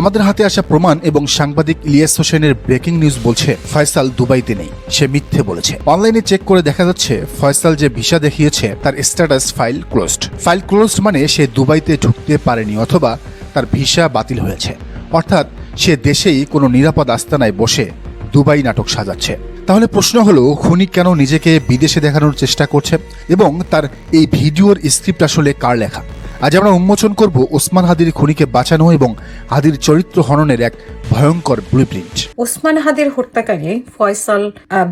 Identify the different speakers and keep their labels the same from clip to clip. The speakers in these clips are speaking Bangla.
Speaker 1: আমাদের হাতে আসা প্রমাণ এবং সাংবাদিক ইলিয়াস হোসেনের ব্রেকিং নিউজ বলছে, ফয়সাল দুবাইতে নেই, সে মিথ্যে বলেছে। অনলাইনে চেক করে দেখা যাচ্ছে, ফয়সাল যে ভিসা দেখিয়েছে, তার status file closed. File closed মানে সে দুবাইতে ঢুকতে পারেনি অথবা তার ভিসা বাতিল হয়েছে। অর্থাৎ সে দেশেই কোনো নিরাপদ আস্তানায় বসে দুবাই নাটক সাজাচ্ছে। তাহলে প্রশ্ন হলো, খুনি কেন নিজেকে বিদেশে দেখানোর চেষ্টা করছে এবং তার এই ভিডিওর স্ক্রিপ্ট আসলে কার লেখা? আজ আমরা উন্মোচন করব ওসমান হাদির খুনিকে বাঁচানো এবং হাদির চরিত্র হননের এক ভয়ঙ্কর ব্লুপ্রিন্ট
Speaker 2: ওসমান হাদির হত্যাকারী ফয়সাল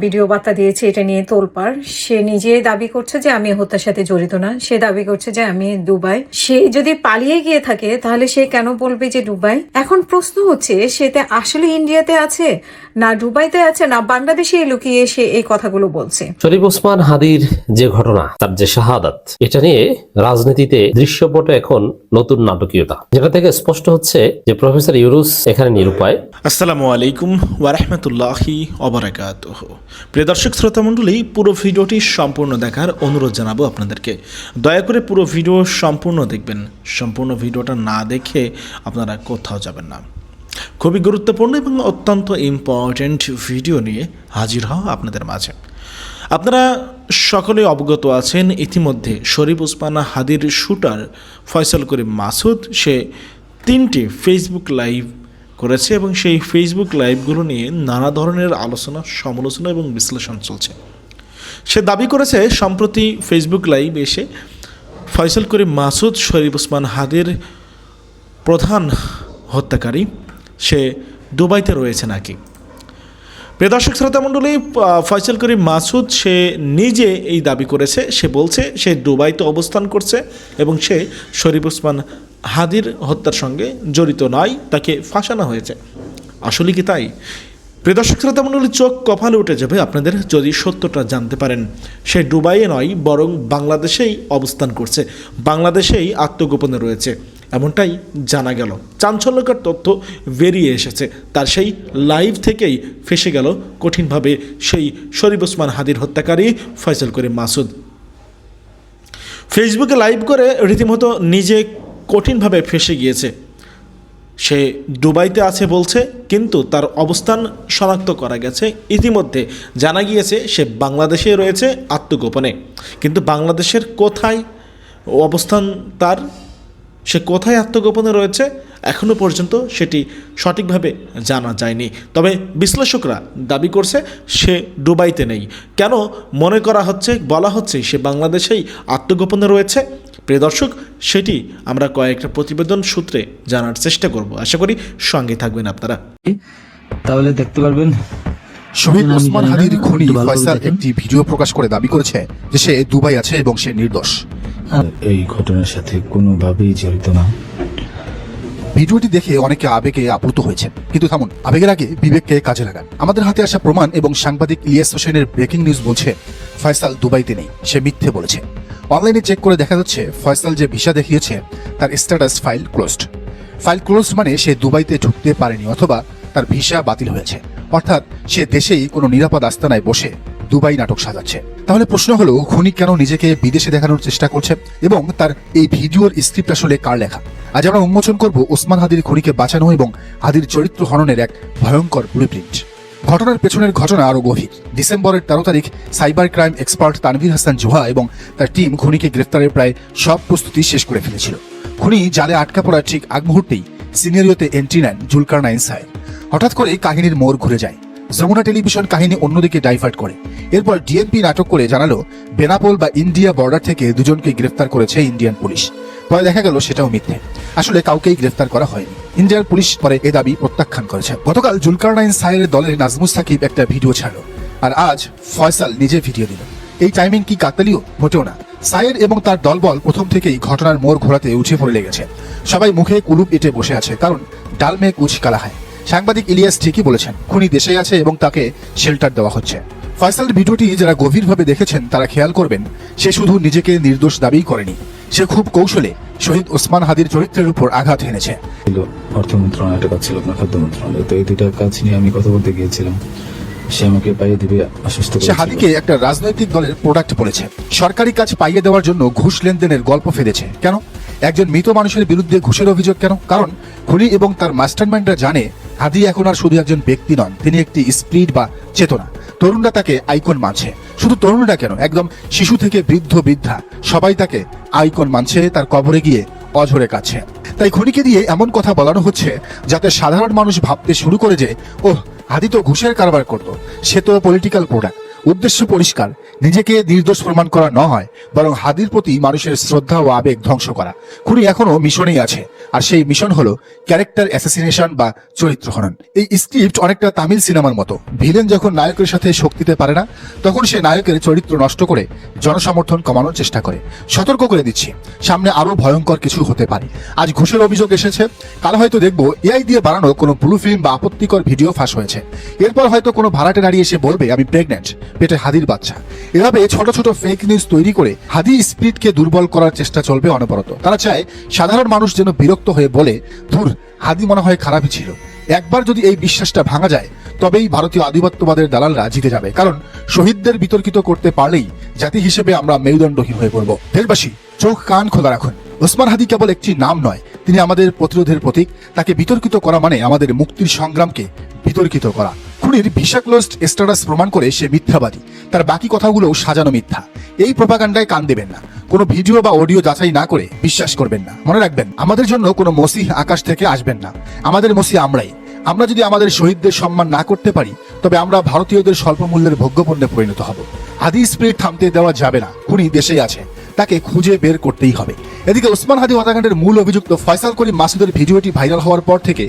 Speaker 2: ভিডিও বার্তা দিয়েছে এটা নিয়ে তোলপাড়। সে নিজে দাবি করছে যে আমি হত্যার সাথে জড়িত না। সে দাবি করছে যে আমি দুবাই। সে যদি পালিয়ে গিয়ে থাকে তাহলে সে কেন বলবে যে দুবাই? এখন প্রশ্ন হচ্ছে সেটা আসলে ইন্ডিয়াতে আছে? না দুবাইতে আছে না বাংলাদেশে লুকিয়ে সে এই কথাগুলো বলছে?
Speaker 3: শরীফ ওসমান হাদির যে ঘটনা তার যে শাহাদাত এটা নিয়ে রাজনীতিতে দৃশ্যপটে এখন নতুন নাটকীয়তা। যেটা থেকে স্পষ্ট হচ্ছে যে প্রফেসর ইউরুস এখানে নিরুপায়
Speaker 4: আসসালামু আলাইকুম ওয়ারহমতুল্লাহি অবরাকাত প্রিয় দর্শক শ্রোতা মণ্ডলী পুরো ভিডিওটি সম্পূর্ণ দেখার অনুরোধ জানাব আপনাদেরকে। দয়া করে পুরো ভিডিও সম্পূর্ণ দেখবেন। সম্পূর্ণ ভিডিওটা না দেখে আপনারা কোথাও যাবেন না। খুবই গুরুত্বপূর্ণ এবং অত্যন্ত ইম্পর্ট্যান্ট ভিডিও নিয়ে হাজির হওয়া আপনাদের মাঝে। আপনারা সকলে অবগত আছেন, ইতিমধ্যে শরীফ উসমান হাদির শুটার ফয়সাল করিম মাসুদ, সে তিনটি ফেসবুক লাইভ করেছে এবং সেই ফেসবুক লাইভগুলো নিয়ে নানা ধরনের আলোচনা, সমালোচনা এবং বিশ্লেষণ চলছে। সে দাবি করেছে, সম্প্রতি ফেসবুক লাইভ এসে ফয়সাল করিম মাসুদ, শরীফ উসমান হাদির প্রধান হত্যাকারী, সে দুবাইতে রয়েছে নাকি? প্রিয় দর্শক, শ্রোতা মণ্ডলী ফয়সাল করিম মাসুদ, সে নিজে এই দাবি করেছে। সে বলছে, সে দুবাইতে অবস্থান করছে এবং সে শরীফ ওসমান হাদির হত্যার সঙ্গে জড়িত নয় তাকে ফাঁসানো হয়েছে। আসলে কি তাই? প্রিয় দর্শক শ্রোতা চোখ কপালে উঠে যাবে আপনাদের যদি সত্যটা জানতে পারেন। সে ডুবাইয়ে নয়, বরং বাংলাদেশেই অবস্থান করছে। বাংলাদেশেই আত্মগোপনে রয়েছে। এমনটাই জানা গেল। চাঞ্চল্যকর তথ্য বেরিয়ে এসেছে। তার সেই লাইভ থেকেই ফেসে গেল কঠিনভাবে সেই শরীফ ওসমান হাদির হত্যাকারী ফয়সাল করিম মাসুদ। ফেসবুকে লাইভ করে রীতিমতো নিজে কঠিনভাবে ফেসে গিয়েছে। সে দুবাইতে আছে বলছে, কিন্তু তার অবস্থান শনাক্ত করা গেছে। ইতিমধ্যে জানা গিয়েছে, সে বাংলাদেশে রয়েছে আত্মগোপনে। কিন্তু বাংলাদেশের কোথায় অবস্থান তার? সে কোথায় আত্মগোপনে রয়েছে? এখনও পর্যন্ত সেটি সঠিকভাবে জানা যায়নি। তবে বিশ্লেষকরা দাবি করছে সে দুবাইতে নেই। কেন মনে করা হচ্ছে বলা হচ্ছে সে বাংলাদেশেই আত্মগোপনে রয়েছে? প্রিয় দর্শক সেটি আমরা কয়েকটা প্রতিবেদন সূত্রে জানার চেষ্টা করব। আশা করি সঙ্গে থাকবেন আপনারা।
Speaker 5: তাহলে দেখতে পারবেন।
Speaker 1: শহীদ ওসমান হাদির খুনি ফয়সাল একটি ভিডিও প্রকাশ করে দাবি করেছে যে সে দুবাই আছে এবং সে নির্দোষ।
Speaker 5: এই ঘটনার সাথে কোনোভাবেই জড়িত না।
Speaker 1: ভিডিওটি দেখে অনেকে আবেগে আপ্লুত হয়েছে কিন্তু থামুন, আবেগের আগে বিবেককে কাজে লাগান। আমাদের হাতে আসা প্রমাণ এবং সাংবাদিক ইলিয়াস হোসেনের ব্রেকিং নিউজ বলছে, ফয়সাল দুবাইতে নেই, সে মিথ্যে বলেছে। অনলাইনে চেক করে দেখা যাচ্ছে, ফয়সাল যে ভিসা দেখিয়েছে, তার status file closed. File close মানে সে দুবাইতে ঢুকতে পারেনি অথবা তার ভিসা বাতিল হয়েছে। অর্থাৎ সে দেশেই কোনো নিরাপদ আস্তানায় বসে দুবাই নাটক সাজাচ্ছে। তাহলে প্রশ্ন হলো, খুনি কেন নিজেকে বিদেশে দেখানোর চেষ্টা করছে এবং তার এই ভিডিওর স্ক্রিপ্ট আসলে কার লেখা? আজ আমরা উন্মোচন করব ওসমান হাদির খুনিকে বাঁচানো এবং হাদির চরিত্র হননের এক ভয়ঙ্কর ব্লুপ্রিন্ট ঘটনার পেছনের ঘটনা আরও গভীর। ডিসেম্বরের তেরো তারিখ, cyber crime expert Tanvir Hasan Joha এবং তার টিম খুনিকে গ্রেফতারের প্রায় সব প্রস্তুতি শেষ করে ফেলেছিল। খুনি জালে আটকা পড়ার ঠিক আগ মুহূর্তেই সিনারিওতে এন্ট্রি নেন জুলকার নাইন সাহেব। হঠাৎ করে কাহিনীর মোড় ঘুরে যায়। যমুনা টেলিভিশন কাহিনী অন্যদিকে ডাইভার্ট করে। এরপর ডিএনপি নাটক করে জানালো, বেনাপোল বা ইন্ডিয়া বর্ডার থেকে দুজনকে গ্রেফতার করেছে ইন্ডিয়ান পুলিশ। পরে দেখা গেল সেটাও মিথ্যে। আসলে কাউকেই গ্রেফতার করা হয়নি। ইন্ডিয়ার পুলিশ পরে এ দাবি প্রত্যাখ্যান করেছে। গতকাল জুলকার নাইন সাহেবের দলের নাজমুস সাকিব একটা ভিডিও ছাড়লো। আর আজ ফয়সাল নিজে ভিডিও দিল। এই টাইমিং কি কাকতালিও মোটেও না। সায়ের এবং তার দলবল প্রথম থেকেই ঘটনার মোড় ঘোরাতে উঠে পড়ে লেগেছে। সবাই মুখে কুলুপ এঁটে বসে আছে, কারণ ডালমে কুচ কালা হয়। সাংবাদিক ইলিয়াস ঠিকই বলেছেন খুনি দেশে আছে এবং তাকে শেল্টার দেওয়া হচ্ছে। ফয়সালের ভিডিওটি যারা গভীরভাবে দেখেছেন তারা খেয়াল করবেন সে শুধু নিজেকে নির্দোষ দাবি করেনি সে খুব কৌশলে শহীদ ওসমান হাদির চরিত্রের উপর আঘাত এনেছে
Speaker 5: ছিল অর্থ মন্ত্রণালয় একটা কাজ ছিল আপনার খাদ্য মন্ত্রণালয়। তো এই দুইটা কাজ নিয়ে আমি কথা বলতে গিয়েছিলাম। সে আমাকে পাইয়ে দিবে আশ্বস্ত
Speaker 1: সে হাদিকে একটা রাজনৈতিক দলের প্রোডাক্ট বলেছে। সরকারি কাজ পাইয়ে দেওয়ার জন্য ঘুষ লেনদেনের গল্প ফেলেছে। কেন? একজন মৃত মানুষের বিরুদ্ধে ঘুষের অভিযোগ কেন? কারণ খুনি এবং তার মাস্টারমাইন্ডরা জানে হাদি এখন আর শুধু একজন ব্যক্তি নন, তিনি একটি স্পিরিট বা চেতনা। তরুণরা তাকে আইকন মানছে। শুধু তরুণরা কেন? একদম শিশু থেকে বৃদ্ধ বৃদ্ধা, সবাই তাকে আইকন মানছে, তার কবরে গিয়ে অঝরে কাছে তাই খনিকে দিয়ে এমন কথা বলানো হচ্ছে, যাতে সাধারণ মানুষ ভাবতে শুরু করে যে, ওহ, হাদি তো ঘুষের কারবার করতো, সে তো পলিটিক্যাল প্রোডাক্ট উদ্দেশ্য পরিষ্কার, নিজেকে নির্দোষ প্রমাণ করা নয় বরং হাদির প্রতি মানুষের শ্রদ্ধা ও আবেগ ধ্বংস করা। খুনি এখনও মিশনেই আছে, আর সেই মিশন হলো ক্যারেক্টার অ্যাসাসিনেশন বা চরিত্র হনন এই স্ক্রিপ্ট অনেকটা তামিল সিনেমার মতো। ভিলেন যখন নায়কের সাথে শক্তিতে পারে না, তখন সে নায়কের চরিত্র নষ্ট করে জনসমর্থন কমানোর চেষ্টা করে। সতর্ক করে দিচ্ছি, সামনে আরও ভয়ঙ্কর কিছু হতে পারে। আজ ঘুষের অভিযোগ এসেছে, কাল হয়তো দেখব এআই দিয়ে বানানো কোনো ব্লু ফিল্ম বা আপত্তিকর ভিডিও ফাঁস হয়েছে। এরপর হয়তো কোনো ভাড়াটে দাঁড়িয়ে এসে বলবে, আমি প্রেগনেন্ট পেটে হাদির বাচ্চা। এভাবে ছোট ছোট ফেক নিউজ তৈরি করে হাদি স্পিরিটকে দুর্বল করার চেষ্টা চলবে অনবরত। তারা চায় সাধারণ মানুষ যেন বিরক্ত হয়ে বলে, ধুর, হাদি মনে হয় খারাপই ছিল। একবার যদি এই বিশ্বাসটা ভাঙা যায়, তবেই ভারতীয় আধিপত্যবাদের দালালরা জিতে যাবে। কারণ শহীদদের বিতর্কিত করতে পারলেই জাতি হিসেবে আমরা মেরুদণ্ডহীন হয়ে পড়ব। দেশবাসী, চোখ কান খোলা রাখুন। ওসমান হাদি কেবল একটি নাম নয়, তিনি আমাদের প্রতিরোধের প্রতীক। তাকে বিতর্কিত করা মানে আমাদের মুক্তির সংগ্রামকে বিতর্কিত করা। খুনির ভিসা স্ট্যাটাস প্রমাণ করে সে মিথ্যাবাদী। তার বাকি কথাগুলো সাজানো মিথ্যা। এই প্রপাগান্ডায় কান দেবেন না। কোনো ভিডিও বা অডিও যাচাই না করে বিশ্বাস করবেন না। মনে রাখবেন, আমাদের জন্য কোনো মসিহ আকাশ থেকে আসবেন না। আমাদের মসিহ আমরাই। আমরা যদি আমাদের শহীদদের সম্মান না করতে পারি, তবে আমরা ভারতীয়দের স্বল্প মূল্যের ভোগ্যপণ্যে পরিণত হব। হাদি স্পিরিট থামতে দেওয়া যাবে না। খুনি দেশেই আছে। তাকে খুঁজে বের করতেই হবে। এদিকে ওসমান হাদি হত্যাকাণ্ডের মূল অভিযুক্ত ফয়সাল করিম মাসুদের ভিডিওটি ভাইরাল হওয়ার পর থেকে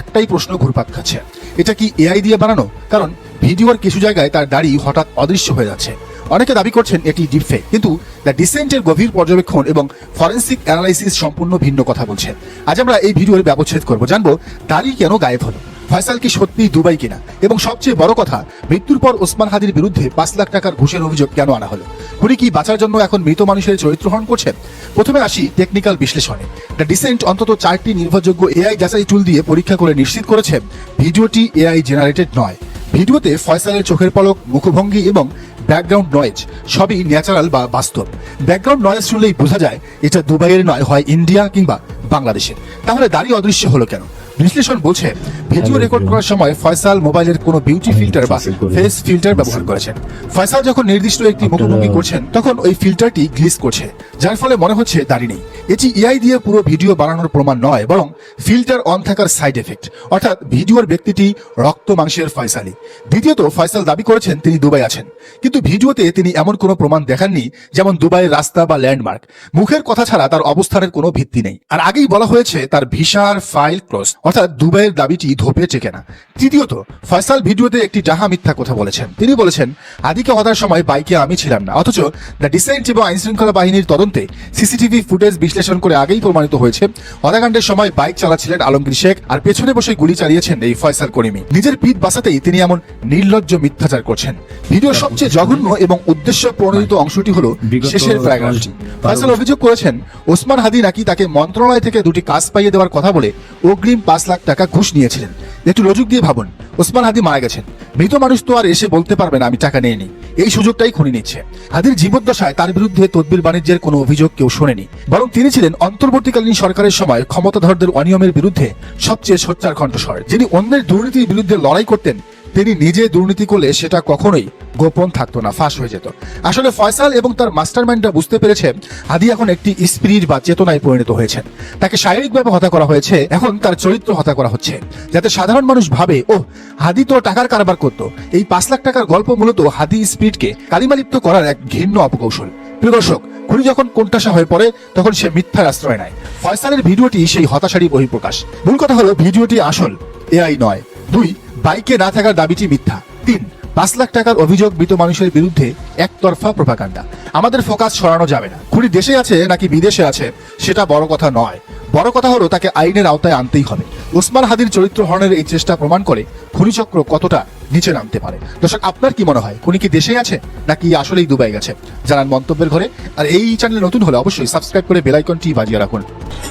Speaker 1: একটাই প্রশ্ন ঘুরপাক খাচ্ছে। এটা কি এআই দিয়ে বানানো? কারণ ভিডিওর কিছু জায়গায় তার দাড়ি হঠাৎ অদৃশ্য হয়ে যাচ্ছে। অনেকে দাবি করছেন এটি ডিপফেক, কিন্তু দ্য ডিসেন্টের গভীর পর্যবেক্ষণ এবং ফরেন্সিক অ্যানালাইসিস সম্পূর্ণ ভিন্ন কথা বলছে। আজ আমরা এই ভিডিওর ব্যবচ্ছেদ করব। জানব দাড়ি কেন গায়েব হলো। ফয়সাল কি সত্যি দুবাই কিনা? এবং সবচেয়ে বড় কথা, মৃত্যুর পর ওসমান হাদির বিরুদ্ধে পাঁচ লাখ টাকার ঘুষের অভিযোগ কেন আনা হলো? খুনি কি বাঁচার জন্য এখন মৃত মানুষের চরিত্র হরণ করছেন? প্রথমে আসি টেকনিক্যাল বিশ্লেষণে। দ্য ডিসেন্ট অন্তত চারটি নির্ভরযোগ্য এআই যাচাই টুল দিয়ে পরীক্ষা করে নিশ্চিত করেছে ভিডিওটি এআই জেনারেটেড নয়। ভিডিওতে ফয়সালের চোখের পলক, মুখভঙ্গি এবং ব্যাকগ্রাউন্ড নয়েজ সবই ন্যাচারাল বা বাস্তব। ব্যাকগ্রাউন্ড নয়েজ শুনলেই বোঝা যায়, এটা দুবাইয়ের নয়, হয় ইন্ডিয়া কিংবা বাংলাদেশের। তাহলে দাঁড়িয়ে অদৃশ্য হলো কেন? বিশ্লেষণ বলছে ভিডিও রেকর্ড করার সময় ফয়সাল মোবাইলের কোনো বিউটি ফিল্টার বা ফেস ফিল্টার ব্যবহার করেছেন। ফয়সাল যখন নির্দিষ্ট একটি মুখোমুখি করছেন তখন ওই ফিল্টারটি গ্লিস করছে যার ফলে মনে হচ্ছে দাড়ি নেই। এটি এআই দিয়ে পুরো ভিডিও বানানোর প্রমাণ নয় বরং ফিল্টার অন থাকার সাইড এফেক্ট অর্থাৎ ভিডিওর ব্যক্তিটি রক্ত মাংসের ফয়সালি। দ্বিতীয়ত ফয়সাল দাবি করেছেন তিনি দুবাই আছেন। কিন্তু ভিডিওতে তিনি এমন কোনো প্রমাণ দেখাননি যেমন দুবাইয়ের রাস্তা বা ল্যান্ডমার্ক মুখের কথা ছাড়া তার অবস্থানের কোনো ভিত্তি নেই। আর আগেই বলা হয়েছে তার ভিসার ফাইল ক্লোজ অর্থাৎ দুবাইয়ের দাবিটি ধোপে চেকে না তৃতীয়ত ফয়সাল ভিডিওতে একটি ডাহা মিথ্যা কথা বলেছেন। তিনি বলেছেন আদিকে হতার সময় বাইকে আমি ছিলাম না। অথচ দ্য ডিসেন্ট এবং আইন শৃঙ্খলা বাহিনীর তদন্তে সিসিটিভি ফুটেজ বিশ্লেষণ করে আগেই প্রমাণিত হয়েছে হত্যাকাণ্ডের সময় বাইক চালাচ্ছিলেন আলমগীর শেখ আর পেছনে বসে গুলি চালিয়েছেন এই ফয়সাল করিমি নিজের পিঠ বাঁচাতেই তিনি এমন নির্লজ্জ মিথ্যাচার করছেন। ভিডিওর সবচেয়ে জঘন্য এবং উদ্দেশ্য প্রণোদিত অংশটি হলো শেষের প্যারাগ্রাফটি। ফয়সাল অভিযোগ করেছেন ওসমান হাদি নাকি তাকে মন্ত্রণালয় থেকে দুটি কাজ পাইয়ে দেওয়ার কথা বলে অগ্রিম পাঁচ লাখ টাকা ঘুষ নিয়েছিলেন। একটু রোজক দিয়ে ভাবুন। ওসমান হাদি মারা গেছেন। মৃত মানুষ তো আর এসে বলতে পারবে না, আমি টাকা নিয়ে নিই এই সুযোগটাই খুনি নিচ্ছে। হাদির জীবদ্দশায় তার বিরুদ্ধে তদবির বাণিজ্যের কোনো অভিযোগ কেউ শোনেনি। বরং তিনি ছিলেন অন্তর্বর্তীকালীন সরকারের সময় ক্ষমতাধরদের অনিয়মের বিরুদ্ধে সবচেয়ে সোচ্চার কণ্ঠস্বর, যিনি অন্যের দুর্নীতির বিরুদ্ধে লড়াই করতেন তিনি নিজে দুর্নীতি করলে সেটা কখনোই গোপন থাকতো না, ফাঁস হয়ে যেত। আসলে ফয়সাল এবং তার মাস্টারমাইন্ডরা বুঝতে পেরেছে হাদি এখন একটি স্পিরিট বা চেতনায় পরিণত হয়েছেন। তাকে শারীরিকভাবে হত্যা করা হয়েছে, এখন তার চরিত্র হত্যা করা হচ্ছে। যাতে সাধারণ মানুষ ভাবে ও হাদি তো টাকার কারবার করতো। এই পাঁচ লাখ টাকার গল্প মূলত হাদি স্পিরিটকে কালিমালিপ্ত করার এক ঘৃণ্য অপকৌশল। প্রিয় দর্শক, খুনি যখন কোনটাসা হয়ে পড়ে, তখন সে মিথ্যার আশ্রয় নেয়। ফয়সালের ভিডিওটি সেই হতাশারই বহিঃপ্রকাশ। মূল কথা হলো, ভিডিওটি আসল এআই নয়। দুই বাইকে না থাকার দাবিটি মিথ্যা। তিন, পাঁচ লাখ টাকার অভিযোগ মৃত মানুষের বিরুদ্ধে একতরফা প্রভাকাণ্ডা আমাদের ফোকাস সরানো যাবে না। খুনি দেশে আছে নাকি বিদেশে আছে, সেটা বড় কথা নয়। বড় কথা হলো তাকে আইনের আওতায় আনতেই হবে। ওসমান হাদির চরিত্র হরণের এই চেষ্টা প্রমাণ করে খুনিচক্র কতটা নিচে নামতে পারে। দর্শক আপনার কি মনে হয় খুনি কি দেশে আছে নাকি আসলেই দুবাই গেছে? জানান মন্তব্যের ঘরে। আর এই চ্যানেল নতুন হলে অবশ্যই সাবস্ক্রাইব করে বেল আইকনটি বাজিয়ে রাখুন।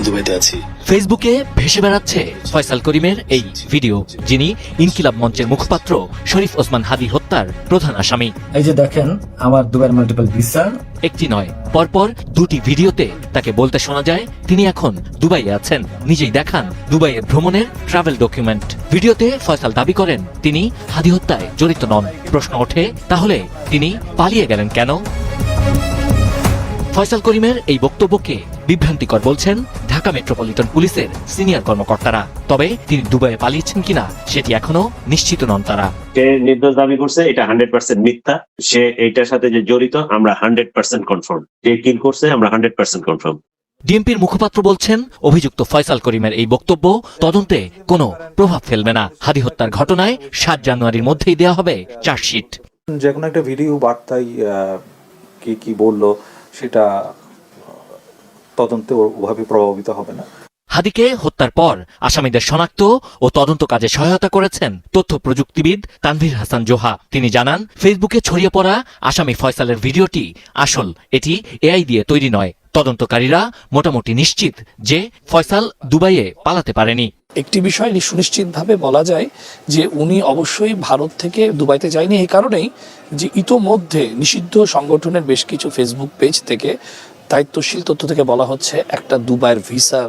Speaker 5: দুবাইতে আছি।
Speaker 6: ফেসবুকে ভেসে বেড়াচ্ছে ফয়সাল করিমের এই ভিডিও যিনি ইনকিলাব মঞ্চের মুখপাত্র শরীফ ওসমান হাদি হত্যার প্রধান আসামি।
Speaker 7: এই যে দেখেন আমার দুবার মাল্টিপল ভিসা
Speaker 6: একটি নয় পরপর দুটি ভিডিওতে তাকে বলতে শোনা যায়, তিনি এখন দুবাইয়ে আছেন। নিজেই দেখান দুবাইয়ের ভ্রমণের ট্রাভেল ডকুমেন্ট ভিডিওতে ফয়সাল দাবি করেন, তিনি হাদি হত্যায় জড়িত নন। প্রশ্ন ওঠে, তাহলে তিনি পালিয়ে গেলেন কেন? ফয়সাল করিমের এই বক্তব্যকে বিভ্রান্তিকর বলছেন ঢাকা মেট্রোপলিটন পুলিশের সিনিয়র কর্মকর্তারা। তবে তিনি দুবাইয়ে পালিয়েছেন কিনা সেটি এখনও নিশ্চিত নন তারা।
Speaker 8: সে নির্দোষ দাবি করছে এটা হান্ড্রেড পার্সেন্ট মিথ্যা। সে এইটার সাথে যে জড়িত আমরা হান্ড্রেড পার্সেন্ট কনফার্ম। যে কিল করছে আমরা হান্ড্রেড পার্সেন্ট কনফার্ম।
Speaker 6: ডিএমপির মুখপাত্র বলছেন অভিযুক্ত ফয়সাল করিমের এই বক্তব্য তদন্তে কোনো প্রভাব ফেলবে না। হাদি হত্যার ঘটনায় সাত জানুয়ারির মধ্যেই দেওয়া হবে চার্জশিট।
Speaker 9: যে কোনো একটা ভিডিও বার্তায় আহ, কি কি বলল সেটা তদন্তে ওভাবে প্রভাবিত হবে না।
Speaker 6: হাদিকে হত্যার পর আসামিদের শনাক্ত ও তদন্ত কাজে সহায়তা করেছেন তথ্য প্রযুক্তিবিদ তানভীর হাসান জোহা। তিনি জানান ফেসবুকে ছড়িয়ে পড়া আসামি ফয়সালের ভিডিওটি আসল এটি এআই দিয়ে তৈরি নয়। তদন্তকারীরা মোটামুটি নিশ্চিত যে ফয়সাল দুবাইয়ে পালাতে পারেনি।
Speaker 10: একটি বিষয় সুনিশ্চিতভাবে বলা যায় যে উনি অবশ্যই ভারত থেকে দুবাইতে যায়নি এই কারণেই যে ইতোমধ্যে নিষিদ্ধ সংগঠনের বেশ কিছু ফেসবুক পেজ থেকে দায়িত্বশীল তথ্য থেকে বলা হচ্ছে একটা দুবাইয়ের ভিসা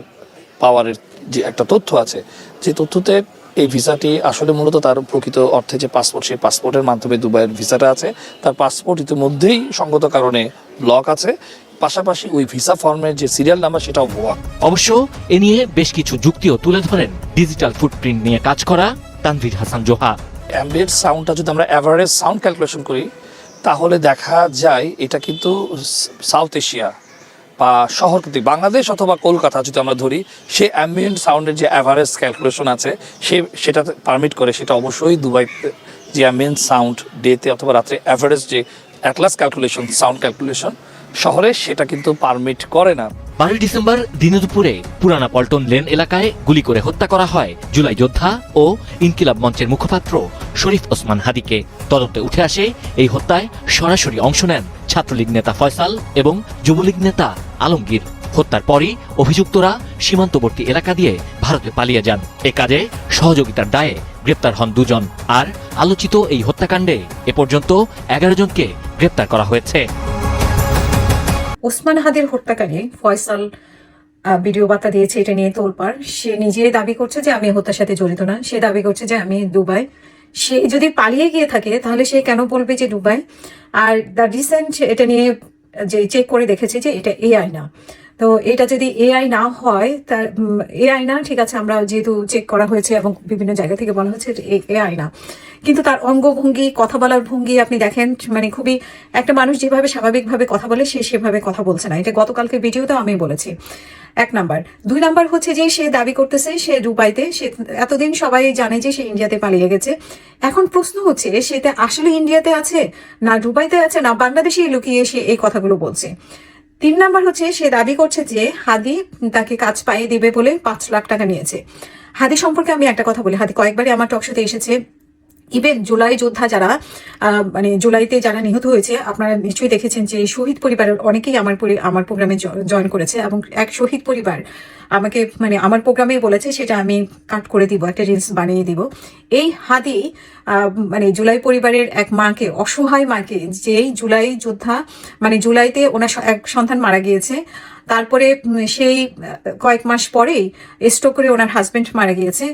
Speaker 10: পাওয়ারের যে একটা তথ্য আছে যে তথ্যতে এই ভিসাটি আসলে মূলত তার প্রকৃত অর্থে যে পাসপোর্ট সেই পাসপোর্টের মাধ্যমে দুবাইয়ের ভিসাটা আছে। তার পাসপোর্ট ইতিমধ্যেই সঙ্গত কারণে ব্লক আছে। পাশাপাশি ওই ভিসা ফর্মের যে সিরিয়াল নাম্বার সেটাও ভুয়া।
Speaker 6: অবশ্য এ নিয়ে বেশ কিছু যুক্তিও তুলে ধরেন ডিজিটাল ফুটপ্রিন্ট নিয়ে কাজ করা তানভীর হাসান জোহা।
Speaker 10: অ্যাম্বিয়েন্ট সাউন্ডটা যদি আমরা অ্যাভারেজ সাউন্ড ক্যালকুলেশন করি তাহলে দেখা যায় এটা কিন্তু সাউথ এশিয়া বা শহর প্রতি বাংলাদেশ অথবা কলকাতা যদি আমরা ধরি, সে অ্যাম্বিয়েন্ট সাউন্ডের যে অ্যাভারেজ ক্যালকুলেশন আছে, সে সেটা পারমিট করে, সেটা অবশ্যই দুবাই যে অ্যাম্বিয়েন্ট সাউন্ড ডেতে অথবা রাত্রে অ্যাভারেজ যে অ্যাটলাস ক্যালকুলেশন সাউন্ড ক্যালকুলেশন শহরে সেটা কিন্তু পারমিট করে না।
Speaker 6: বারোই ডিসেম্বর দিনে দুপুরে পুরানা পল্টন লেন এলাকায় গুলি করে হত্যা করা হয় জুলাই যোদ্ধা ও ইনকিলাব মঞ্চের মুখপাত্র শরীফ ওসমান হাদিকে। তদন্তে উঠে আসে এই হত্যায় সরাসরি অংশ নেন ছাত্রলীগ নেতা ফয়সাল এবং যুবলীগ নেতা আলমগীর। হত্যার পরই অভিযুক্তরা সীমান্তবর্তী এলাকা দিয়ে ভারতে পালিয়ে যান। এ কাজে সহযোগিতার দায়ে গ্রেপ্তার হন দুজন। আর আলোচিত এই হত্যাকাণ্ডে এ পর্যন্ত এগারো জনকে গ্রেপ্তার করা হয়েছে।
Speaker 2: ওসমান হাদির হত্যাকারী ফয়সাল ভিডিও বার্তা দিয়েছে এটা নিয়ে তোলপার সে নিজে দাবি করছে যে আমি হত্যার সাথে জড়িত না। সে দাবি করছে যে আমি দুবাই সে যদি পালিয়ে গিয়ে থাকে, তাহলে সে কেন বলবে যে দুবাই? আর দ্য রিসেন্ট এটা নিয়ে যে চেক করে দেখেছে যে এটা এআই না। তো এটা যদি এআই না হয়, তার এআই না, ঠিক আছে, আমরা যেহেতু চেক করা হয়েছে এবং বিভিন্ন জায়গা থেকে বলা হয়েছে এআই না। কিন্তু তার অঙ্গভঙ্গি, কথা বলার ভঙ্গি আপনি দেখেন মানে খুবই, একটা মানুষ যেভাবে স্বাভাবিকভাবে কথা বলে, সে সেভাবে কথা বলছে না। এটা গতকালকে ভিডিওতেও আমি বলেছি। এক নাম্বার। দুই নাম্বার হচ্ছে যে, সে দাবি করতেছে, সে দুবাইতে, সে এতদিন সবাই জানে যে সে ইন্ডিয়াতে পালিয়ে গেছে। এখন প্রশ্ন হচ্ছে সেটা আসলে ইন্ডিয়াতে আছে, না দুবাইতে আছে, না বাংলাদেশে লুকিয়ে সে এই কথাগুলো বলছে। তিন নাম্বার হচ্ছে, সে দাবি করছে যে হাদি তাকে কাজ পাইয়ে দিবে বলে পাঁচ লাখ টাকা নিয়েছে। হাদি সম্পর্কে আমি একটা কথা বলি। হাদি কয়েকবারই আমার টকশোতে এসেছে। ইভেন জুলাই যোদ্ধা যারা মানে জুলাইতে যারা নিহত হয়েছে, আপনারা নিশ্চয়ই দেখেছেন যে শহীদ পরিবারের অনেকেই আমার আমার প্রোগ্রামে জয়েন করেছে এবং এক শহীদ পরিবার আমাকে মানে আমার প্রোগ্রামেই বলেছে সেটা আমি কাট করে দিব, একটা রিলস বানিয়ে দিব। এই হাদি মানে জুলাই পরিবারের এক মাকে, অসহায় মাকে, যেই জুলাই যোদ্ধা মানে জুলাইতে ওনার এক সন্তান মারা গিয়েছে, তারপরে সেই কয়েক মাস পরেই স্ট্রোক করে ওনার হাজবেন্ড মারা গিয়েছে।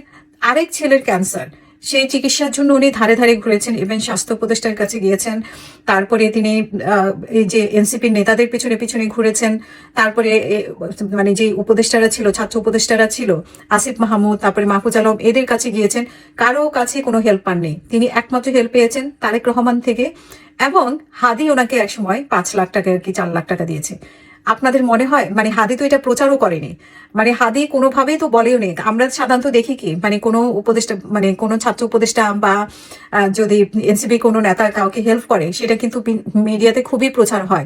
Speaker 2: আরেক ছেলের ক্যান্সার সেই চিকিৎসার জন্য উনি ধারে ধারে ঘুরেছেন ইভেন স্বাস্থ্য উপদেষ্টার কাছে গিয়েছেন। তারপরে তিনি এই যে এনসিপির নেতাদের পিছনে পিছনে ঘুরেছেন। তারপরে মানে যে উপদেষ্টারা ছিল, ছাত্র উপদেষ্টারা ছিল, আসিফ মাহমুদ, তারপরে মাহফুজ আলম, এদের কাছে গিয়েছেন। কারও কাছে কোনো হেল্প পাননি। তিনি একমাত্র হেল্প পেয়েছেন তারেক রহমান থেকে, এবং হাদি ওনাকে একসময় পাঁচ লাখ টাকা কি চার লাখ টাকা দিয়েছে। আপনাদের মনে হয় মানে হাদি তো এটা প্রচারও করেনি। মানে হাদি কোনোভাবেই তো বলেও নেই। আমরা সাধারণত দেখি কি মানে কোনো উপদেষ্টা মানে কোনো ছাত্র উপদেষ্টা বা যদি এনসিপি কোনো নেতা কাউকে হেল্প করে, সেটা কিন্তু মিডিয়াতে খুবই প্রচার হয়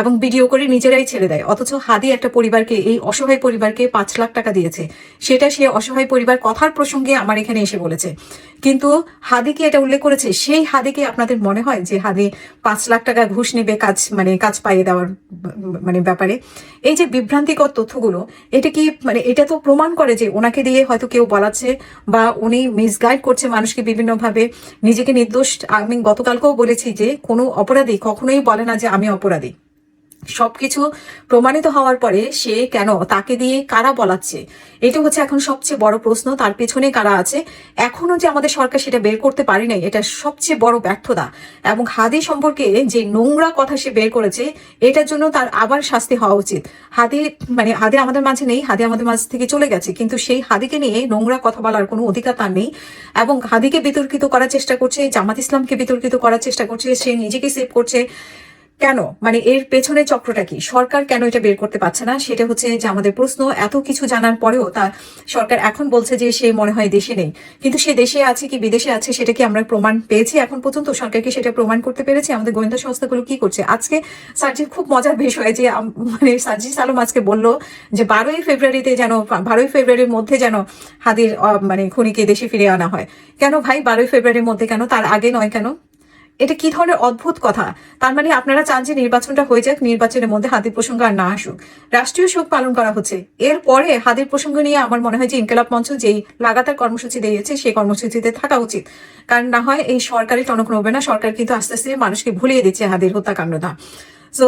Speaker 2: এবং ভিডিও করে নিজেরাই ছেড়ে দেয়। অথচ হাদি একটা পরিবারকে, এই অসহায় পরিবারকে পাঁচ লাখ টাকা দিয়েছে। সেটা সে অসহায় পরিবার কথার প্রসঙ্গে আমার এখানে এসে বলেছে। কিন্তু হাদিকে এটা উল্লেখ করেছে? সেই হাদিকে আপনাদের মনে হয় যে হাদি পাঁচ লাখ টাকা ঘুষ নেবে কাজ মানে কাজ পাইয়ে দেওয়ার মানে ব্যাপারে? এই যে বিভ্রান্তিকর তথ্যগুলো, এটা কি মানে এটা তো প্রমাণ করে যে ওনাকে দিয়ে হয়তো কেউ বলাচ্ছে বা উনি মিসগাইড করছে মানুষকে বিভিন্নভাবে। নিজেকে নির্দোষ আমি গতকালকেও বলেছি যে কোনো অপরাধী কখনোই বলে না যে আমি অপরাধী। সবকিছু প্রমাণিত হওয়ার পরে সে কেন তাকে দিয়ে কারা বলাচ্ছে? এটা হচ্ছে এখন সবচেয়ে বড় প্রশ্ন। তার পেছনে কারা আছে? এখনও যে আমাদের সরকার সেটা বের করতে পারি নাই, এটা সবচেয়ে বড় ব্যর্থতা। এবং হাদি সম্পর্কে যে নোংরা কথা সে বের করেছে, এটার জন্য তার আবার শাস্তি হওয়া উচিত। হাদি মানে হাদি আমাদের মাঝে নেই, হাদি আমাদের মাঝ থেকে চলে গেছে, কিন্তু সেই হাদিকে নিয়ে নোংরা কথা বলার কোনো অধিকার তার নেই। এবং হাদিকে বিতর্কিত করার চেষ্টা করছে, জামাত ইসলামকে বিতর্কিত করার চেষ্টা করছে, সে নিজেকে সেভ করছে। কেন? মানে এর পেছনে চক্রটা কি? সরকার কেন এটা বের করতে পারছে না? সেটা হচ্ছে যে আমাদের প্রশ্ন, এত কিছু জানার পরেও তা সরকার এখন বলছে যে সে মনে হয় দেশে নেই। কিন্তু সে দেশে আছে কি বিদেশে আছে সেটা কি আমরা প্রমাণ পেয়েছি এখন পর্যন্ত? সরকারকে সেটা প্রমাণ করতে পেরেছে? আমাদের গোয়েন্দা সংস্থাগুলো কি করছে? আজকে সার্জির খুব মজার বিষয় যে মানে সার্জিস আলম আজকে বলল যে বারোই ফেব্রুয়ারিতে যেন, বারোই ফেব্রুয়ারির মধ্যে যেন হাদির মানে খুনিকে দেশে ফিরে আনা হয়। কেন ভাই? বারোই ফেব্রুয়ারির মধ্যে কেন? তার আগে নয় কেন? এটা কি ধরনের অদ্ভুত কথা? তার মানে আপনারা চান যে নির্বাচনটা হয়ে যাক, নির্বাচনের মধ্যে হাতির প্রসঙ্গ আর না আসুক। রাষ্ট্রীয় শোক পালন করা হচ্ছে। এরপরে হাতির প্রসঙ্গ নিয়ে আমার মনে হয় যে ইনকেলাব মঞ্চ যেই লাগাতার কর্মসূচি দিয়েছে, সেই কর্মসূচিতে থাকা উচিত। কারণ না হয় এই সরকারি টনক নড়বে না, সরকার কিন্তু আস্তে আস্তে মানুষকে ভুলিয়ে দিচ্ছে হাতির হত্যাকাণ্ডটা। সো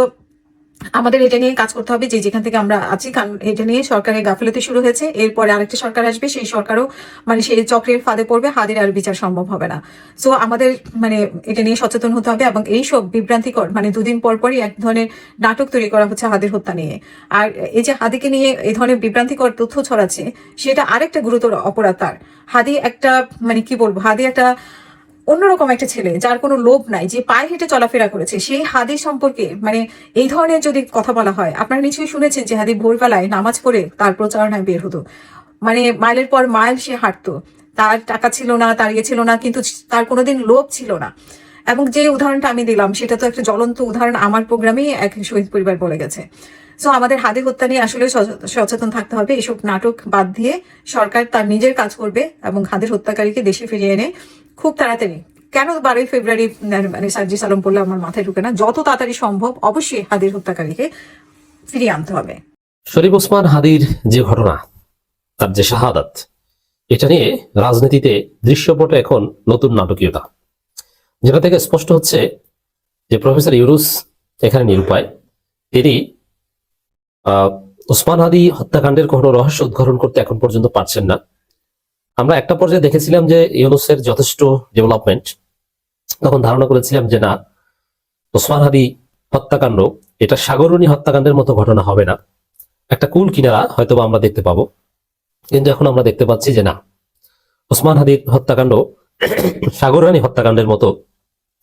Speaker 2: আমাদের এটা নিয়ে কাজ করতে হবে যে যেখান থেকে আমরা আছি, কারণ এটা নিয়ে সরকারের গাফিলতি শুরু হয়েছে। এরপরে আরেকটা সরকার আসবে, সেই সরকারও মানে সেই চক্রের ফাঁদে পড়বে হাদের আর বিচার সম্ভব হবে না। সো আমাদের মানে এটা নিয়ে সচেতন হতে হবে এবং এইসব বিভ্রান্তিকর মানে দুদিন পর পরই এক ধরনের নাটক তৈরি করা হচ্ছে হাদের হত্যা নিয়ে। আর এই যে হাদিকে নিয়ে এই ধরনের বিভ্রান্তিকর তথ্য ছড়াচ্ছে, সেটা আরেকটা গুরুতর অপরাধ তার। হাদি একটা মানে কি বলব, হাদি একটা অন্যরকম একটা ছেলে যার কোনো লোভ নাই, যে পায়ে হেঁটে চলাফেরা করেছে। সেই হাদি সম্পর্কে মানে এই ধরনের যদি কথা বলা হয়, আপনারা নিশ্চয়ই শুনেছেন যে হাদি ভোরবেলায় নামাজ পড়ে তার প্রচারণায় বের হতো। মানে মাইলের পর মাইল সে হাঁটতো। তার টাকা ছিল না, তার ইয়ে ছিল না, কিন্তু তার কোনোদিন লোভ ছিল না। এবং যে উদাহরণটা আমি দিলাম, সেটা তো একটা জ্বলন্ত উদাহরণ আমার প্রোগ্রামেই এক শহীদ পরিবার বলে গেছে। সো আমাদের হাদি হত্যা নিয়ে আসলে সচে- সচেতন থাকতে হবে। এসব নাটক বাদ দিয়ে সরকার তার নিজের কাজ করবে এবং হাদের হত্যাকারীকে দেশে ফিরিয়ে এনে খুব তাড়াতাড়ি। কেন বারোই ফেব্রুয়ারি মানে সার্জি সালম বললে আমার মাথায় ঢুকে না? যত তাড়াতাড়ি সম্ভব অবশ্যই হাদির হত্যাকারীকে ফিরিয়ে আনতে হবে।
Speaker 3: শরীফ ওসমান হাদির যে ঘটনা, তার যে শাহাদাত, এটা নিয়ে রাজনীতিতে দৃশ্যপটে এখন নতুন নাটকীয়তা। যেটা থেকে স্পষ্ট হচ্ছে যে প্রফেসর ইউরুস এখানে নিরুপায়। তিনি ওসমান হাদি হত্যাকাণ্ডের কোনো রহস্য উদ্ঘাটন করতে এখন পর্যন্ত পারছেন না। আমরা একটা পর্যায়ে দেখেছিলাম যে ইউনুসের যথেষ্ট ডেভেলপমেন্ট তখন ধারণা করেছিলাম যে না, ওসমান হাদি হত্যাকাণ্ড, এটা সাগরণী হত্যাকাণ্ডের মতো ঘটনা হবে না। একটা কুল কিনারা হয়তো আমরা দেখতে পাবো। কিন্তু এখন আমরা দেখতে পাচ্ছি যে না, ওসমান হাদির হত্যাকাণ্ড সাগররানী হত্যাকাণ্ডের মতো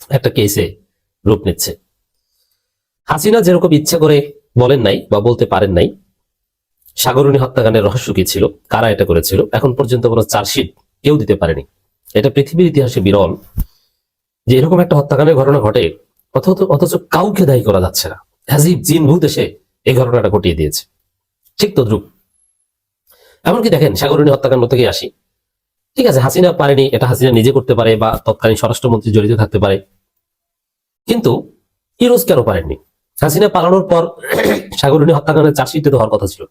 Speaker 3: একটা কেসে রূপ নিচ্ছে। হাসিনা যেরকম ইচ্ছা করে বলেন নাই বা বলতে পারেন নাই সাগরণী হত্যাকাণ্ডের রহস্য কি ছিল? কারা এটা করেছিল? এখন পর্যন্ত কোনো চার্জশিট কেউ দিতে পারেনি। এটা পৃথিবীর ইতিহাসে বিরল যে এরকম একটা হত্যাকাণ্ডের ঘটনা ঘটে, অথচ অথচ কাউকে দায়ী করা যাচ্ছে না। হাজিব জিন এসে এই ঘটনাটা ঘটিয়ে দিয়েছে। ঠিক তো ধ্রুব এমনকি দেখেন সাগরণী হত্যাকাণ্ড থেকে আসি। ঠিক আছে, হাসিনা পারেনি, এটা হাসিনা নিজে করতে পারে বা তৎকালীন স্বরাষ্ট্রমন্ত্রী জড়িত থাকতে পারে। কিন্তু ইরোজ কেন পারেননি? হাসিনা পালানোর পর সাগরণী হত্যাকাণ্ডের চার্জশিটে তো হওয়ার কথা ছিল।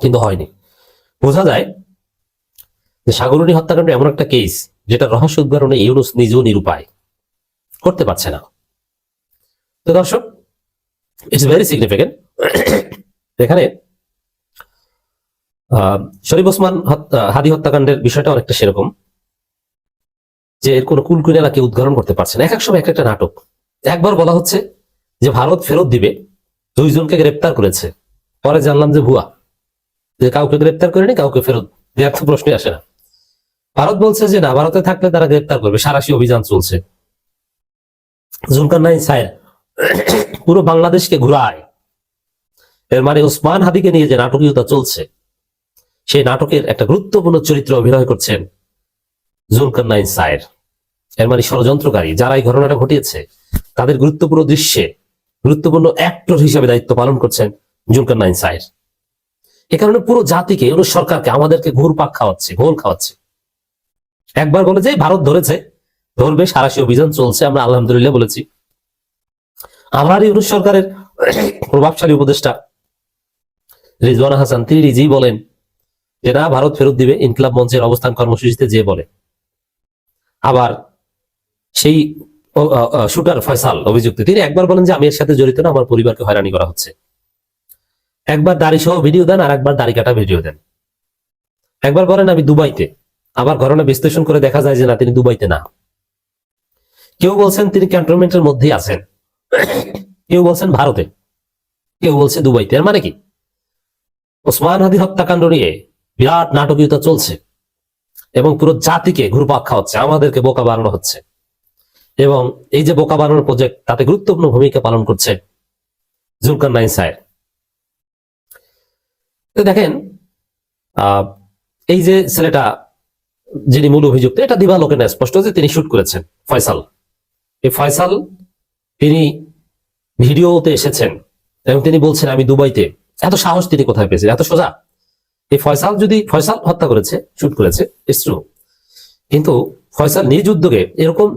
Speaker 3: কিন্তু হয়নি। বোঝা যায় যে সাগরণী হত্যাকাণ্ড এমন একটা কেস যেটা রহস্য উদ্ঘাটনে ইউনুস নিজেও নিরুপায়। করতে পারছে না। তো দর্শক ইটস ভেরি সিগনিফিকেন্ট এখানে শরীফ ওসমান হাদি হত্যাকাণ্ডের বিষয়টা অনেকটা সেরকম যে এর কোনো কুলকুনেরা কেউ উদ্ঘাটন করতে পারছে না। এক এক সময় এক একটা নাটক। একবার বলা হচ্ছে যে ভারত ফেরত দিবে, দুইজনকে গ্রেপ্তার করেছে। পরে জানলাম যে ভুয়া। যে কাউকে গ্রেপ্তার করেনি, কাউকে ফেরত দেওয়ার তো প্রশ্নই আসে না। ভারত বলছে যে না, ভারতে থাকলে তারা গ্রেপ্তার করবে সারাশি অভিযান চলছে। জুলকার নাইন সাহেব, পুরো বাংলাদেশকে ঘুরায়। এর মানে ওসমান হাদিকে নিয়ে যে নাটকীয়তা চলছে, সেই নাটকের একটা গুরুত্বপূর্ণ চরিত্র অভিনয় করছেন জুলকার নাইন সায়ের এর মানে ষড়যন্ত্রকারী, যারা এই ঘটনাটা ঘটিয়েছে, তাদের গুরুত্বপূর্ণ দৃশ্যে, গুরুত্বপূর্ণ অ্যাক্টর হিসেবে দায়িত্ব পালন করছেন জুলকার নাইন সায়ের এ কারণে পুরো জাতিকে অনু সরকারকে আমাদেরকে ঘুর পাক খাওয়াচ্ছে, ঘোল খাওয়াচ্ছে। একবার বলে যে, ভারত ধরেছে, ধরবে, সারাশি অভিযান চলছে, আমরা আলহামদুলিল্লাহ বলেছি। আবার ইউনুস সরকারের প্রভাবশালী উপদেষ্টা রিজওয়ানা হাসান, তিনি নিজেই বলেন না, ভারত ফেরত দিবে, ইনকিলাব মঞ্চের অবস্থান কর্মসূচিতে যে বলে। আবার সেই শুটার ফয়সাল অভিযুক্ত, তিনি একবার বলেন যে, আমি এর সাথে জড়িত না, আমার পরিবারকে হয়রানি করা হচ্ছে। একবার দাড়ি সহ ভিডিও দেন আর একবার দাড়ি কাটা ভিডিও দেন। একবার বলেন আমি দুবাইতে। আবার ঘটনা বিশ্লেষণ করে দেখা যায় যে না, তিনি দুবাইতে না। কেউ বলছেন তিনি ক্যান্টনমেন্টের মধ্যেই আছেন। কেউ বলছেন ভারতে। কেউ বলছে দুবাইতে। মানে কি? ওসমান হাদি হত্যাকাণ্ড নিয়ে বিরাট নাটকীয়তা চলছে এবং পুরো জাতিকে ঘুরপাক খাওয়াচ্ছে, আমাদেরকে বোকা বানানো হচ্ছে। এবং এই যে বোকা বানানোর প্রজেক্ট তাতে গুরুত্বপূর্ণ ভূমিকা পালন করছে জুলকার নাইন সাহেব। দেখেন এই যে ছেলেটা যিনি মূল অভিযুক্ত, এটা দিবালোকে না স্পষ্ট যে তিনি শুট করেছেন ফয়সাল। এই ফয়সাল, তিনি ভিডিওতে এসেছেন এবং তিনি বলছেন, আমি দুবাইতে। এত সাহস তিনি কোথায় পেয়েছেন? এত সোজা। এই ফয়সাল যদি, ফয়সাল হত্যা করেছে, শুট করেছে ইসরো কিন্তু ফয়সাল নিজ উদ্যোগে এরকম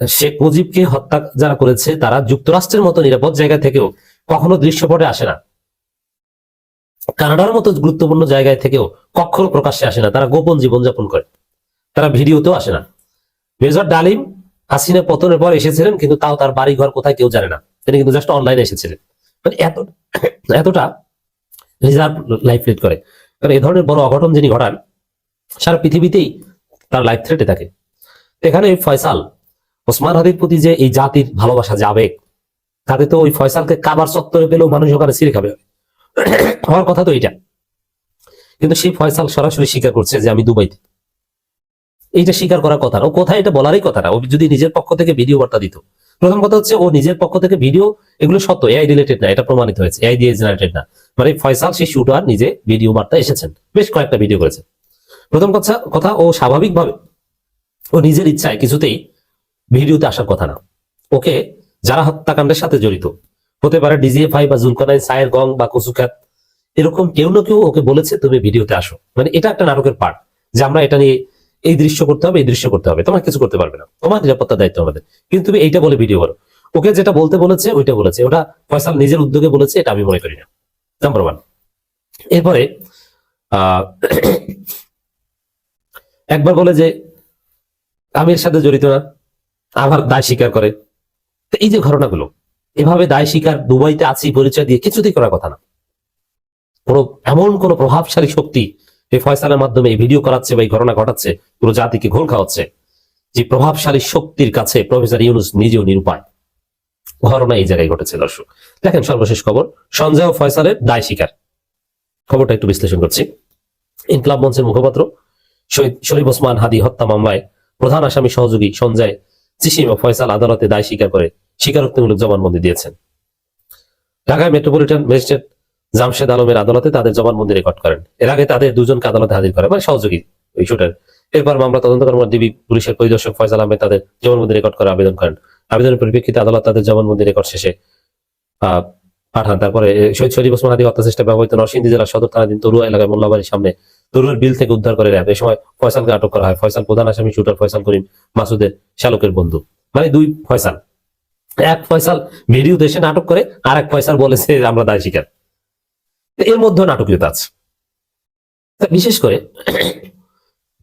Speaker 3: শেখ মুজিবকে হত্যা যারা করেছে, তারা যুক্তরাষ্ট্রের মতো নিরাপদ জায়গা থেকেও কখনো দৃশ্যপটে আসে না। কানাডার মতো গুরুত্বপূর্ণ জায়গায় থেকেও কখনো প্রকাশ্যে আসে না। তারা গোপন জীবনযাপন করে। তারা ভিডিওতেও আসে না। মেজর ডালিম হাসিনা পতনের পর এসেছিলেন, কিন্তু তাও তার বাড়ি ঘর কোথায় কেউ জানে না। তিনি কিন্তু জাস্ট অনলাইনে এসেছিলেন। মানে এত, এতটা রিজার্ভ লাইফ লিড করে। কারণ এই ধরনের বড় অঘটন যিনি ঘটান, সারা পৃথিবীতেই তার লাইফ থ্রেটে থাকে। এখানে ফয়সাল, ওসমান হাদির প্রতি যে এই জাতির ভালোবাসা যে আবেগ তাতে তো ওই ফয়সালকে কাবার চত্বরে পেলেও মানুষ ওখানে সিঁড়ি খাবে। হওয়ার কথা তো এটা কিন্তু সেই ফয়সাল সরাসরি স্বীকার করছে যে আমি দুবাইতে। এইটা স্বীকার করার কথা ও কোথায় এটা বলারই কথা না। ও যদি নিজের পক্ষ থেকে ভিডিও বার্তা দিত। প্রথম কথা হচ্ছে ও নিজের পক্ষ থেকে ভিডিও, এগুলো সত্য, এআই রিলেটেড না, এটা প্রমাণিত হয়েছে। এআই দিয়ে জেনারেটেড না। মানে ফয়সাল, সেই শুটার নিজে ভিডিও বার্তা এসেছেন। বেশ কয়েকটা ভিডিও করেছে। প্রথম কথা কথা ও স্বাভাবিকভাবে ও নিজের ইচ্ছায় কিছুতেই ভিডিওতে আসার কথা না। ওকে যারা হত্যাকাণ্ডের সাথে জড়িত হতে পারে ডিজিএফআই বা জুলকানাই সায়ের গং বা কচুখ্যাত এরকম কেউ না কেউ ওকে বলেছে, তুমি ভিডিওতে আসো। মানে এটা একটা নাটকের পার্ট যে আমরা এটা নিয়ে এই দৃশ্য করতে হবে, এই দৃশ্য করতে হবে। তোমার কিছু করতে পারবে না। তোমার নিরাপত্তার দায়িত্ব আমাদের। কিন্তু তুমি এইটা বলে ভিডিও করো। ওকে যেটা বলতে বলেছে, ওইটা বলেছে। ওটা ফয়সাল নিজের উদ্যোগে বলেছে, এটা আমি মনে করি না। নাম্বার ওয়ান এরপরে একবার বলে যে আমি এর সাথে জড়িত না আবার দায় স্বীকার করে। এই যে ঘটনাগুলো এভাবে দায় স্বীকার দুবাইতে আছি পরিচয় দিয়ে কিছুতেই করার কথা না। কোনো এমন কোন প্রভাবশালী শক্তি এই ফয়সালের মাধ্যমে এই ভিডিও করাচ্ছে বা এই ঘটনা ঘটাচ্ছে, পুরো জাতিকে ঘোল খাওয়াচ্ছে, যে প্রভাবশালী শক্তির কাছে প্রফেসর ইউনুস নিজেও নিরুপায়। ঘটনা এই জায়গায় ঘটেছে, দর্শক। দেখেন সর্বশেষ খবর, সঞ্জয় ফয়সালের দায় স্বীকার। খবরটা একটু বিশ্লেষণ করছি। ইনকলাব মঞ্চের মুখপাত্র শহীদ শরীফ ওসমান হাদি হত্যা মামলায় প্রধান আসামি সহযোগী সঞ্জয়, চিসিম ফয়সাল আদালতে দায় স্বীকার করে স্বীকারোক্তিমূলক জবানবন্দি দিয়েছেন। ঢাকায় মেট্রোপলিটন ম্যাজিস্ট্রেট জামশেদ আলমের আদালতে তাদের জবানবন্দি রেকর্ড করেন। এর আগে তাদের দুজনকে আদালতে হাজির করে মানে সহযোগী ওই শুটার। এরপর মামলা তদন্ত কর্মকর্তা ডিবি পুলিশের পরিদর্শক ফয়সাল আহমেদ তাদের জবানবন্দি রেকর্ড করে আবেদন করেন। আবেদনের পরিপ্রেক্ষিতে আদালত তাদের জবানবন্দি রেকর্ড শেষে পাঠান। তারপরে এ, শহীদ শরীফ ওসমান হাদি হত্যা চেষ্টা ব্যবহৃত নরসিংদী জেলার সদর থানাধীন তরুয়া এলাকায় মোল্লাবাড়ির সামনে তরুয়ের বিল থেকে উদ্ধার করে র্যাব। এই সময় ফয়সালকে আটক করা হয়। ফয়সাল প্রধান আসামি শুটার ফয়সাল করিম মাসুদের শালকের বন্ধু। মানে দুই ফয়সাল। এক ফয়সাল ভিডিও দেশে নাটক করে আর এক ফয়সাল বলেছে আমরা দায় তো এর মধ্যে নাটকীয়তা আছে। বিশেষ করে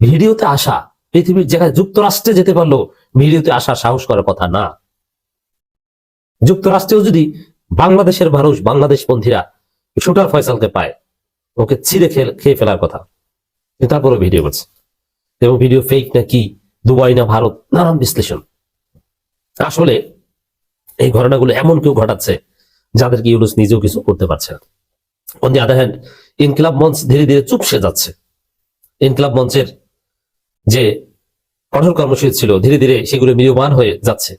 Speaker 3: ভিডিওতে আসা, পৃথিবীর জায়গায় যুক্তরাষ্ট্রে যেতে পারল ভিডিওতে আসা সাহস করার কথা না। যুক্তরাষ্ট্রেও যদি বাংলাদেশের মানুষ বাংলাদেশ পন্থীরা শুটার ফয়সালকে পায়, ওকে ছিঁড়ে খেয়ে খেয়ে ফেলার কথা। তারপরে ভিডিও করছে। এবং ভিডিও ফেক না কি দুবাই না ভারত, নানান বিশ্লেষণ। আসলে এই ঘটনাগুলো এমন কেউ ঘটাচ্ছে যাদেরকে ইউনুস নিজেও কিছু করতে পারছে না। অন দি আদার হ্যান্ড ইনকিলাব মঞ্চ ধীরে ধীরে চুপসে যাচ্ছে। ইনকিলাব মঞ্চের যে কঠোর কর্মসূচি ছিল, ধীরে ধীরে সেগুলো মিলমান হয়ে যাচ্ছে।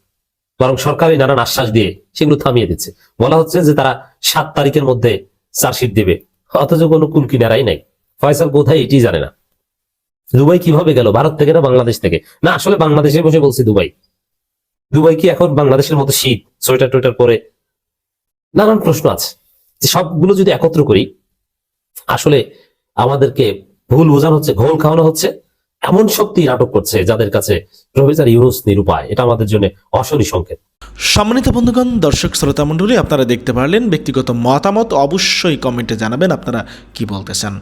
Speaker 3: বরং সরকারি নানান আশ্বাস দিয়ে সেগুলো থামিয়ে দিচ্ছে। বলা হচ্ছে যে তারা সাত তারিখের মধ্যে চার্জশিট দেবে। অথচ কোনো কুল কিনারাই নাই। ফয়সাল কোথায় এটি জানে না। দুবাই কীভাবে গেল? ভারত থেকে না বাংলাদেশ থেকে? না, আসলে বাংলাদেশে বসে বলছি দুবাই। দুবাই কি এখন বাংলাদেশের মতো শীত, সোয়েটার টোয়েটার পরে? নানান প্রশ্ন আছে। যে সবগুলো যদি একত্র করি, আসলে আমাদেরকে ভুল বোঝানো হচ্ছে, ঘোল খাওয়ানো হচ্ছে, এমন শক্তি নাটক করছে যাদের কাছে প্রফেসর ইউনুস নিরুপায়। এটা আমাদের জন্য অশনি সংকেত।
Speaker 4: সম্মানিত বন্ধুগণ, দর্শক শ্রোতা মণ্ডলী, আপনারা দেখতে পারলেন ব্যক্তিগত মতামত অবশ্যই কমেন্টে জানাবেন আপনারা কি বলতে চান,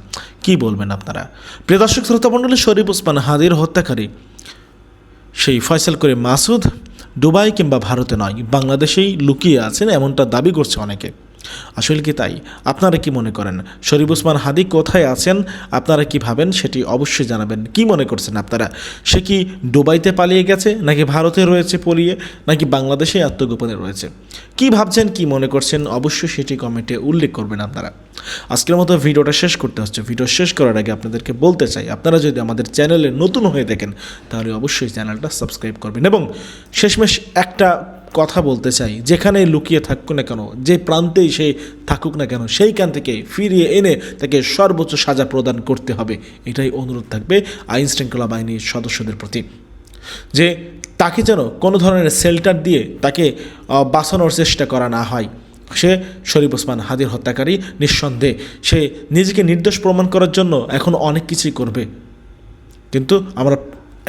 Speaker 4: কি বলবেন আপনারা। প্রিয় দর্শক শ্রোতা মণ্ডলী, শরীফ ওসমান হাদির হত্যাকারী সেই ফয়সাল করে মাসুদ দুবাই কিংবা ভারতে নয়, বাংলাদেশেই লুকিয়ে আছেন এমনটা দাবি করছে অনেকে। আসলে কি তাই? আপনারা কি মনে করেন? শরীফ ওসমান হাদি কোথায় আছেন? আপনারা কি ভাবেন? সেটি অবশ্যই জানাবেন। কি মনে করছেন আপনারা? সে কি দুবাইতে পালিয়ে গেছে, নাকি ভারতে রয়েছে পলিয়ে, নাকি বাংলাদেশে আত্মগোপনে রয়েছে? কি ভাবছেন, কি মনে করছেন? অবশ্যই সেটি কমেন্টে উল্লেখ করবেন আপনারা। আজকের মতো ভিডিওটা শেষ করতে হচ্ছে। ভিডিও শেষ করার আগে আপনাদেরকে বলতে চাই, আপনারা যদি আমাদের চ্যানেলে নতুন হয়ে দেখেন, তাহলে অবশ্যই চ্যানেলটা সাবস্ক্রাইব করবেন এবং শেষমেশ একটা কথা বলতে চাই যেখানে লুকিয়ে থাকুক না কেন, যে প্রান্তেই সে থাকুক না কেন, সেইখান থেকে ফিরিয়ে এনে তাকে সর্বোচ্চ সাজা প্রদান করতে হবে। এটাই অনুরোধ থাকবে আইন শৃঙ্খলা বাহিনীর সদস্যদের প্রতি। যে তাকে যেন কোনো ধরনের শেল্টার দিয়ে তাকে বাঁচানোর চেষ্টা করা না হয়। সে শরীফ ওসমান হাদির হত্যাকারী, নিঃসন্দেহে। সে নিজেকে নির্দোষ প্রমাণ করার জন্য এখন অনেক কিছুই করবে। কিন্তু আমরা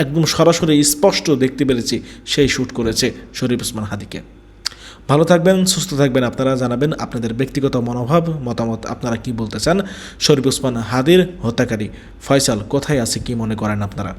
Speaker 4: একদম সরাসরি স্পষ্ট দেখতে পেরেছি, সেই শ্যুট করেছে শরীফ ওসমান হাদিকে। ভালো থাকবেন, সুস্থ থাকবেন আপনারা, জানাবেন আপনাদের ব্যক্তিগত মনোভাব, মতামত আপনারা কি বলতে চান? শরীফ ওসমান হাদির হত্যাকারী ফয়সাল কোথায় আছে, কি মনে করেন আপনারা?